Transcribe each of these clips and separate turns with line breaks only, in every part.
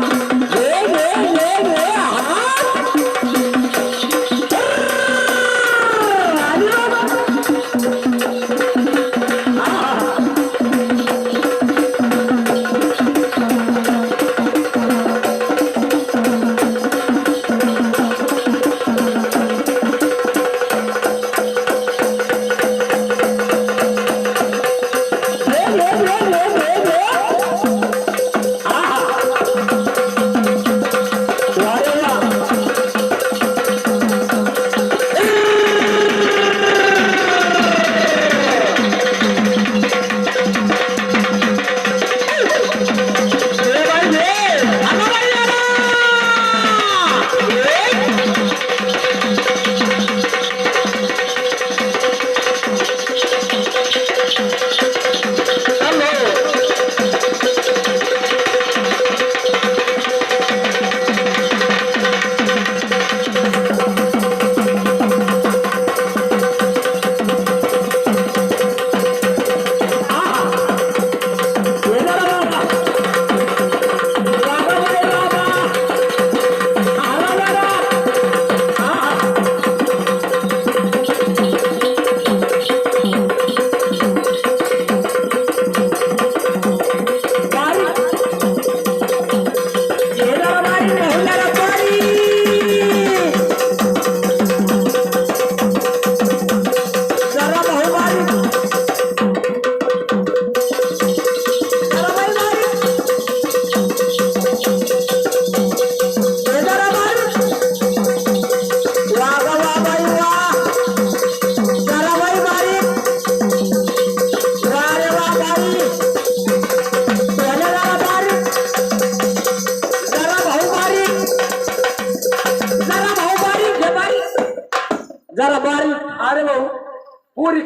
Yeah, yeah, yeah.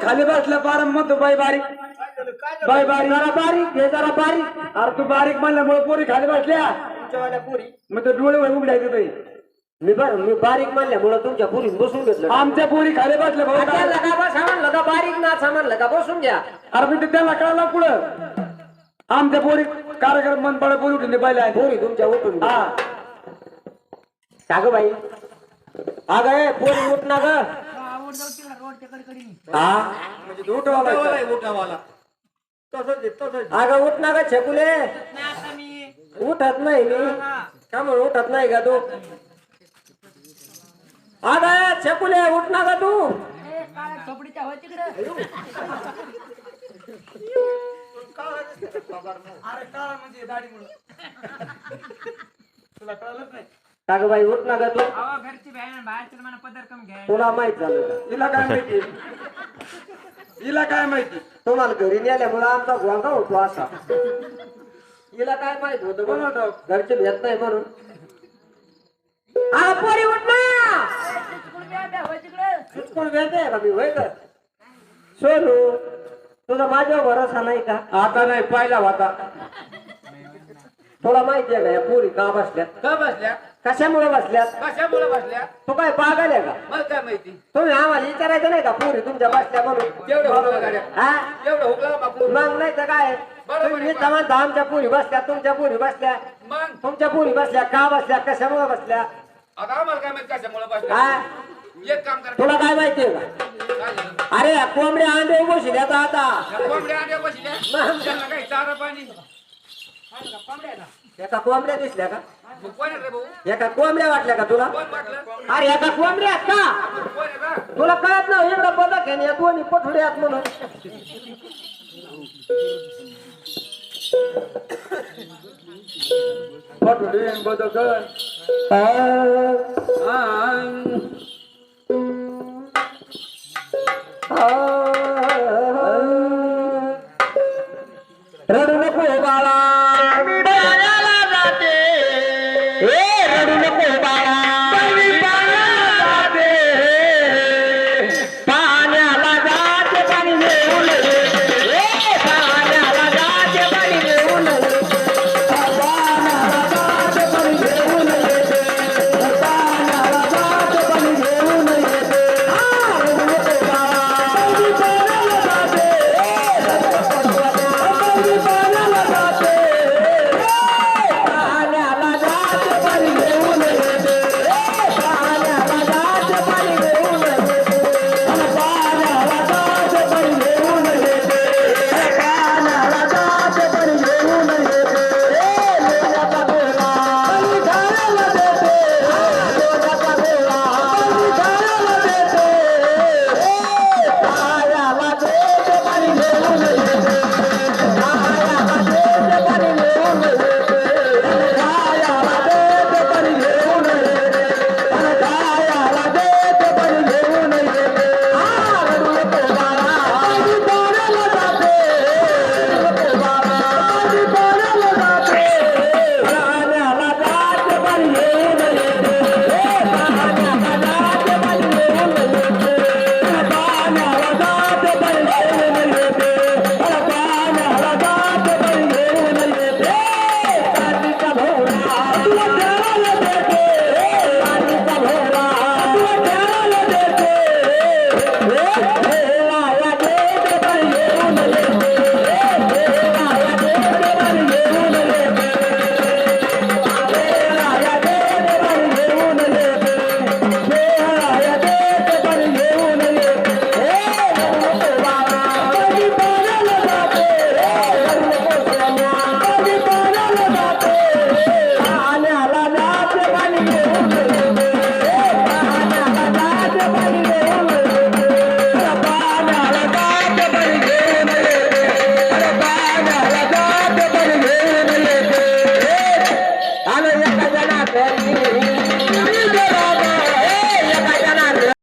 खाली बसल्या बारा म्हणतो बाई बारीक. बाई बारीक जरा बारीक हे जरा बारीक. अरे तू बारीक म्हणल्यामुळे पोरी खाली बसल्या.
पुरी
मग ते डोळे उघडायचे बाई
मी बर मी बारीक म्हणल्यामुळं तुमच्या पुरीत बसून घेतलं
आमच्या पोरी खाली बसल्या भाऊ
त्या लगा बस म्हणलं का बारीक ना सामान लगा बसून घ्या.
अरे पण ते त्याला कळलं पुढं आमच्या पोरी कार्यक्रम मन पडे पोरी उठून पहिले
पोरी तुमच्या उठून
हा.
का ग बाई अग ए पोरी उठ ना ग. हा?
म्हणजे.
अगं उठ ना ग छकुले. उठत नाही मी. का म्हणून उठत नाही का तू. अगं छकुले उठ ना ग तू.
अरे काळा म्हणजे दाढीमुळं. तुला कळलंच नाही.
का ग बाई उठ ना ग तू.
घरची बहीण बाहेरची मला पदर कम घ्याय
तुला माहीत झालं का?
हिला काय माहिती? हिला काय माहिती?
तुम्हाला घरी नेल्यामुळं आमचा गोंगा होतो असा. हिला काय माहीत होतं?
होतं?
घरचे भेट नाही म्हणून. हा पोरी उठ ना! चुटकुळ भेट आहे का मी होय का? सोनू तुझा माझ्यावर भरोसा नाही का?
आता नाही पाहिला होता.
तुला माहिती आहे का या पोरी का बसल्यात
का बसल्या?
कशामुळे बसल्यात?
कशामुळे बसल्या
तू काय पागल आहे का?
मला काय माहिती?
तुम्ही आम्हाला विचारायचं नाही का? पोरी तुमच्या बसल्या म्हणून?
तेवढं हुकलं गाड्या
हा?
एवढं हुकलं बापू
मग नाही तर काय?
बरोबर आहे.
तुम्ही म्हणता आमच्या पोरी बसल्या तुमच्या पोरी बसल्या.
मग?
तुमच्या पोरी बसल्या का बसल्या कशामुळे बसल्या?
आता आम्हाला काय माहिती कशामुळे बसल्या?
हा?
एक काम करा.
तुला काय माहितीये का?
काय झालं?
अरे कोंबड्या अंडे बसल्या तर आता.
या कोंबड्या आल्या बसल्या त्यांना काही चारा पाणी?
एका कोंबड्या दिसल्या का?
मग कोण आहे रे भाऊ?
एका कोंबड्या वाटल्या का तुला?
कोण वाटलं?
अरे एका कोंबड्या आहेत का?
कोण आहे का
तुला कळत नाही एवढं बदक आहे या दोन्ही आहेत म्हणून. रडू नको बाळा मी Yeah.